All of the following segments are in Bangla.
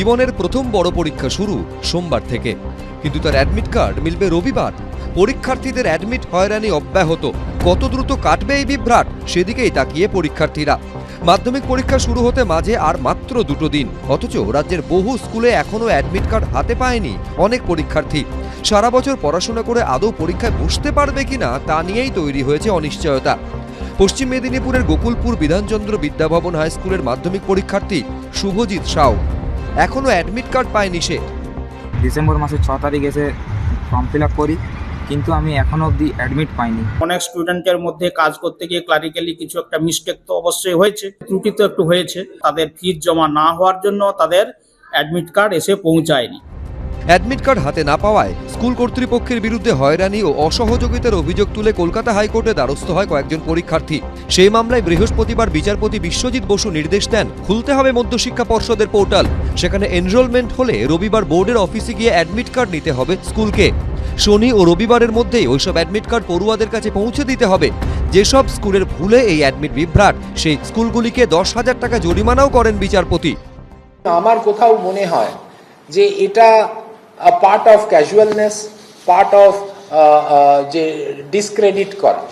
জীবনের প্রথম বড় পরীক্ষা শুরু সোমবার থেকে। কিন্তু তার অ্যাডমিট কার্ড মিলবে রবিবার। পরীক্ষার্থীদের অ্যাডমিট হয়রানি অব্যাহত। কত দ্রুত কাটবে এই বিভ্রাট, সেদিকেই তাকিয়ে পরীক্ষার্থীরা। মাধ্যমিক পরীক্ষা শুরু হতে মাঝে আর মাত্র দুটো দিন। অথচ রাজ্যের বহু স্কুলে এখনও অ্যাডমিট কার্ড হাতে পায়নি অনেক পরীক্ষার্থী। সারা বছর পড়াশোনা করে আদৌ পরীক্ষায় বসতে পারবে কিনা তা নিয়েই তৈরি হয়েছে অনিশ্চয়তা। পশ্চিম মেদিনীপুরের গোকুলপুর বিধানচন্দ্র বিদ্যাভবন হাই স্কুলের মাধ্যমিক পরীক্ষার্থী শুভজিৎ সাউ। এখনও অ্যাডমিট কার্ড পায়নি সে। ডিসেম্বর মাসের ছ তারিখ এসে ফর্ম ফিল আপ করি কিন্তু আমি এখনও অবধি অ্যাডমিট পাইনি। অনেক স্টুডেন্টের মধ্যে কাজ করতে গিয়ে ক্লারিক্যালি কিছু একটা মিস্টেক তো অবশ্যই হয়েছে ত্রুটি তো একটু হয়েছে। তাদের ফিজ জমা না হওয়ার জন্য তাদের অ্যাডমিট কার্ড এসে পৌঁছায়নি। অ্যাডমিট কার্ড হাতে না পাওয়ায় স্কুল কর্তৃপক্ষের বিরুদ্ধে হয়রানি ও অসহযোগিতার অভিযোগ তুলে কলকাতা হাইকোর্টে দ্বারস্থ হয় কয়েকজন পরীক্ষার্থী। সেই মামলায় বৃহস্পতিবার বিচারপতি বিশ্বজিৎ বসু নির্দেশ দেন, খুলতে হবে মধ্যশিক্ষা পর্ষদের পোর্টাল। সেখানে এনরোলমেন্ট হলে রবিবার বোর্ডের অফিসে গিয়ে অ্যাডমিট কার্ড নিতে হবে স্কুলকে। শনি ও রবিবারের মধ্যেই ওইসব অ্যাডমিট কার্ড পড়ুয়াদের কাছে পৌঁছে দিতে হবে। যেসব স্কুলের ভুলে এই অ্যাডমিট বিভ্রাট, সেই স্কুলগুলিকে দশ হাজার টাকা জরিমানাও করেন বিচারপতি। আমার কোথাও মনে হয় যে এটা part of casualness part of যে ডিসক্রেডিট করা।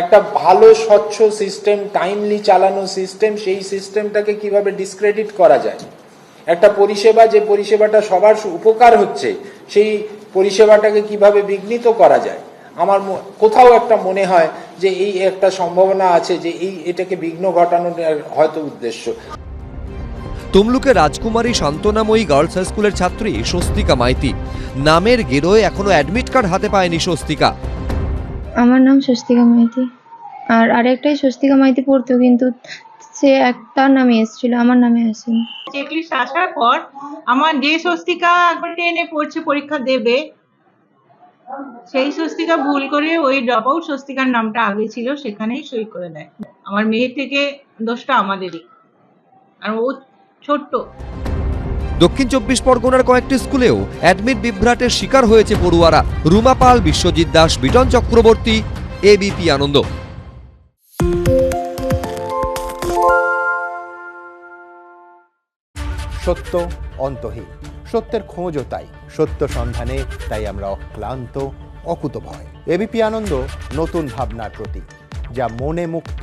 একটা ভালো, স্বচ্ছ সিস্টেম টাইমলি চালানো সিস্টেম সেই সিস্টেমটাকে কীভাবে ডিসক্রেডিট করা যায়? একটা পরিষেবা, যে পরিষেবাটা সবার উপকার হচ্ছে, সেই পরিষেবাটাকে কীভাবে বিঘ্নিত করা যায়? আমার কোথাও একটা মনে হয় যে এই একটা সম্ভাবনা আছে যে এই, এটাকে বিঘ্ন ঘটানোর হয়তো উদ্দেশ্য। তমলুকে রাজকুমারী শান্তনাময়ী গার্লস হাই স্কুলের ছাত্রী স্বস্তিকা মাইতি। নামের গেরোয় এখনও অ্যাডমিট কার্ড হাতে পায়নি স্বস্তিকা। আমার নাম স্বস্তিকা মাইতি। আর আরেকটাই স্বস্তিকা মাইতি পড়তো কিন্তু সে এক তার নামে এসেছিল আমার নামে আসেনি। চেকলিস্ট আসার পর আমার যে স্বস্তিকা একবার টেনে পড়ছে পরীক্ষা দেবে সেই স্বস্তিকা ভুল করে ওই ড্রপ আউট স্বস্তিকার নামটা আগে ছিল সেখানেই সই করে দেয়। আমার মেয়ে থেকে দোষটা আমাদেরই। আর ও ছোট্ট। দক্ষিণ চব্বিশ পরগনার কয়েকটি স্কুলেও অ্যাডমিট বিভ্রাটের শিকার হয়েছে পড়ুয়ারা। রুমা পাল বিশ্বজিৎ দাস বিটন চক্রবর্তী এবিপি আনন্দ। সত্য অন্তহীন। সত্যের খোঁজও তাই। সত্য সন্ধানে তাই আমরা অক্লান্ত অকুতভয়। এবিপি আনন্দ নতুন ভাবনার প্রতীক যা মনে মুক্ত